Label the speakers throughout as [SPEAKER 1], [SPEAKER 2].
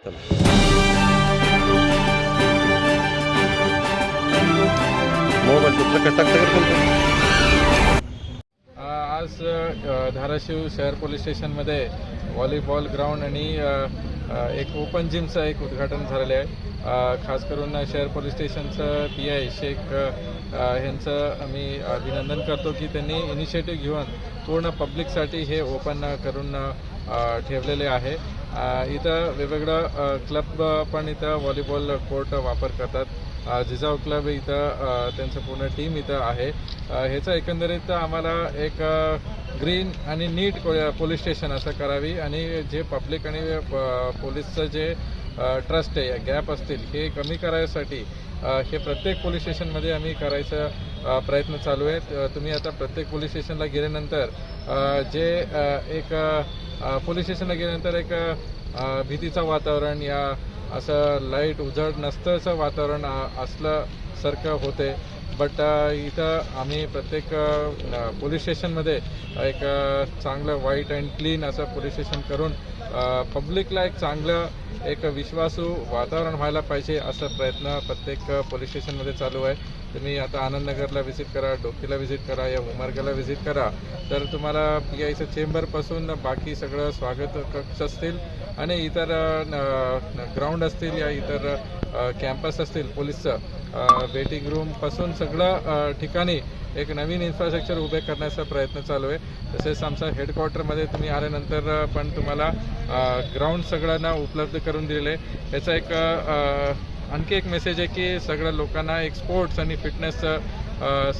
[SPEAKER 1] आज धाराशिव शहर पोलीस स्टेशनमध्ये व्हॉलीबॉल ग्राउंड आणि एक ओपन जिमचं एक उद्घाटन झालेलं आहे. खास करून शहर पोलीस स्टेशनचं पी आय शेख यांचं मी अभिनंदन करतो की त्यांनी इनिशिएटिव्ह घेऊन पूर्ण पब्लिकसाठी हे ओपन करून ठेवलेले आहे. इथं वेगवेगळं क्लब पण इथं व्हॉलीबॉल कोर्ट वापर करतात. जिजाऊ क्लब इथं त्यांचं पूर्ण टीम इथं आहे. ह्याचं एकंदरीत आम्हाला एक ग्रीन आणि नीट पोलीस स्टेशन असं करावी आणि जे पब्लिक आणि पोलीसचं जे ट्रस्ट आहे गॅप असतील हे कमी करायसाठी हे प्रत्येक पोलीस स्टेशनमध्ये आम्ही करायचा प्रयत्न चालू आहेत. तुम्ही आता प्रत्येक पोलीस स्टेशनला गेल्यानंतर जे एक पोलीस स्टेशनला गेल्यानंतर एक भीतीचं वातावरण या असं लाइट उजड नसतंचं वातावरण असल्यासारखं असलं सारखं होते बट इथं आम्ही प्रत्येक पोलीस स्टेशनमध्ये एक चांगलं व्हाईट अँड क्लीन असं पोलीस स्टेशन करून पब्लिकला एक चांगलं एक विश्वासू वातावरण व्हायला पाहिजे असा प्रयत्न प्रत्येक पोलीस स्टेशनमध्ये चालू आहे. तुम्ही आता आनंदनगरला व्हिजिट करा डोकीला व्हिजिट करा या उमरगाला व्हिजिट करा. तर तुम्हाला पी आयचं चेंबरपासून बाकी सगळं स्वागत कक्ष असतील. आणि इतर ग्राउंड असतील या इतर कॅम्पस असतील पोलीसचं वेटिंग रूमपासून सगळं ठिकाणी एक नवीन इन्फ्रास्ट्रक्चर उभे करण्याचा प्रयत्न चालू आहे. तसेच आमच्या हेडक्वार्टरमध्ये तुम्ही आल्यानंतर पण तुम्हाला ग्राउंड सगळ्यांना उपलब्ध करून दिलेलं आहे. याचा एक आणखी एक मेसेज आहे की सगळ्या लोकांना एक स्पोर्ट्स आणि फिटनेस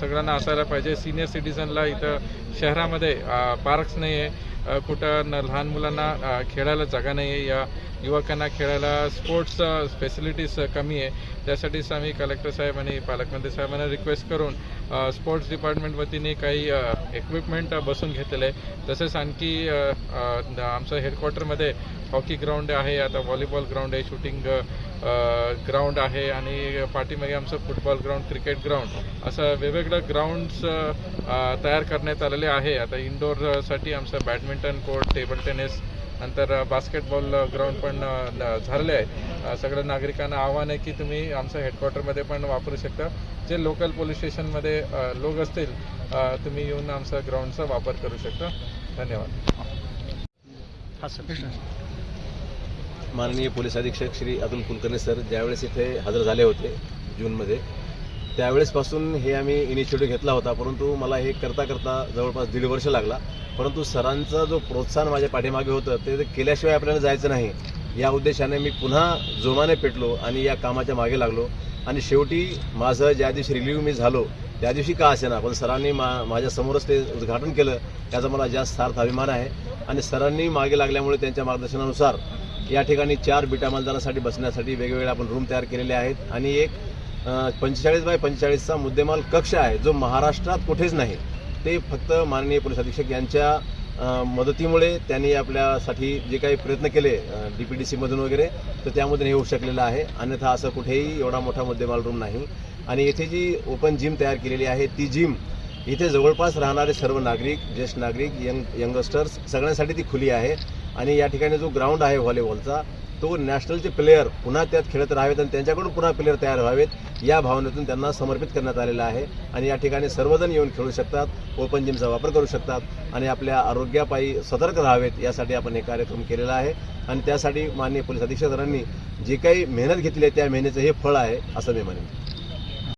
[SPEAKER 1] सगळ्यांना असायला पाहिजे. सिनियर सिटीजनला इथं शहरामध्ये पार्क्स नाही आहे कुठं लहान मुलांना खेळायला जागा नाही आहे या युवकांना खेळायला स्पोर्ट्स फॅसिलिटीज कमी आहे. त्यासाठीच आम्ही कलेक्टर साहेब आणि पालकमंत्री साहेबांना रिक्वेस्ट करून स्पोर्ट्स डिपार्टमेंट वतीने काही इक्विपमेंट बसून घेतलेले आहे. तसेच आणखी आमचं हेडक्वार्टरमध्ये हॉकी ग्राउंड आहे. आता व्हॉलीबॉल ग्राउंड आहे शूटिंग ग्राउंड आहे आणि पाठीमागे आमचं फुटबॉल ग्राउंड क्रिकेट ग्राउंड असं वेगवेगळं ग्राउंड्स तयार करण्यात आलेले आहे. आता इनडोअरसाठी आमचं बॅडमिंटन कोर्ट टेबल टेनिस नंतर बास्केटबॉल ग्राउंड पण झाले झालेले आहे. सगळ्या नागरिकांना आव्हान आहे की तुम्ही आमचं हेडक्वार्टरमध्ये पण वापरू शकता. जे लोकल पोलीस स्टेशनमध्ये लोक असतील तुम्ही येऊन आमचा ग्राउंडचा वापर करू शकता. धन्यवाद.
[SPEAKER 2] माननीय पोलीस अधीक्षक श्री अतुल कुलकर्णी सर ज्यावेळेस इथे हजर झाले होते जूनमध्ये त्यावेळेसपासून हे आम्ही इनिशिएटिव्ह घेतला होता परंतु मला हे करता करता जवळपास दीड वर्ष लागला. परंतु सरांचा जो प्रोत्साहन माझ्या पाठीमागे होतं ते केल्याशिवाय आपल्याला जायचं नाही. या उद्देशाने मी पुन्हा जोमाने पेटलो आणि या कामाच्या मागे लागलो. आणि शेवटी माझं ज्या दिवशी रिलीव्ह मी झालो त्या दिवशी का असेना पण सरांनी मा माझ्यासमोरच ते उद्घाटन केलं त्याचा मला जास्त सार्थ अभिमान आहे. आणि सरांनी मागे लागल्यामुळे त्यांच्या मार्गदर्शनानुसार या ठिकाणी चार बिटा मालदारासाठी बसण्यासाठी वेगवेगळे आपण रूम तयार केलेले आहेत. आणि एक पंचेचाळीस बाय पंचेचाळीसचा मुद्देमाल कक्ष आहे जो महाराष्ट्रात कुठेच नाही. ते फक्त माननीय पोलीस अधीक्षक यांच्या मदतीमुळे त्यांनी आपल्यासाठी जे काही प्रयत्न केले डी पी डी सीमधून वगैरे तर त्यामधून हे होऊ शकलेलं आहे. अन्यथा असं कुठेही एवढा मोठा मुद्देमाल रूम नाही. आणि येथे जी ओपन जिम तयार केलेली आहे ती जिम इथे जवळपास राहणारे सर्व नागरिक ज्येष्ठ नागरिक यंग यंगस्टर्स सगळ्यांसाठी ती खुली आहे. आणि या ठिकाणी जो ग्राउंड आहे व्हॉलीबॉलचा तो नॅशनलचे प्लेयर पुन्हा त्यात खेळत राहावेत आणि त्यांच्याकडून पुन्हा प्लेयर तयार व्हावेत या भावनेतून त्यांना समर्पित करण्यात आलेलं आहे. आणि या ठिकाणी सर्वजण येऊन खेळू शकतात ओपन जिमचा वापर करू शकतात आणि आपल्या आरोग्यापायी सतर्क राहावेत यासाठी आपण हे कार्यक्रम केलेला आहे. आणि त्यासाठी माननीय पोलीस अधीक्षक सरांनी जी काही मेहनत घेतली आहे त्या मेहनतीचं हे फळ आहे असं मी म्हणेन.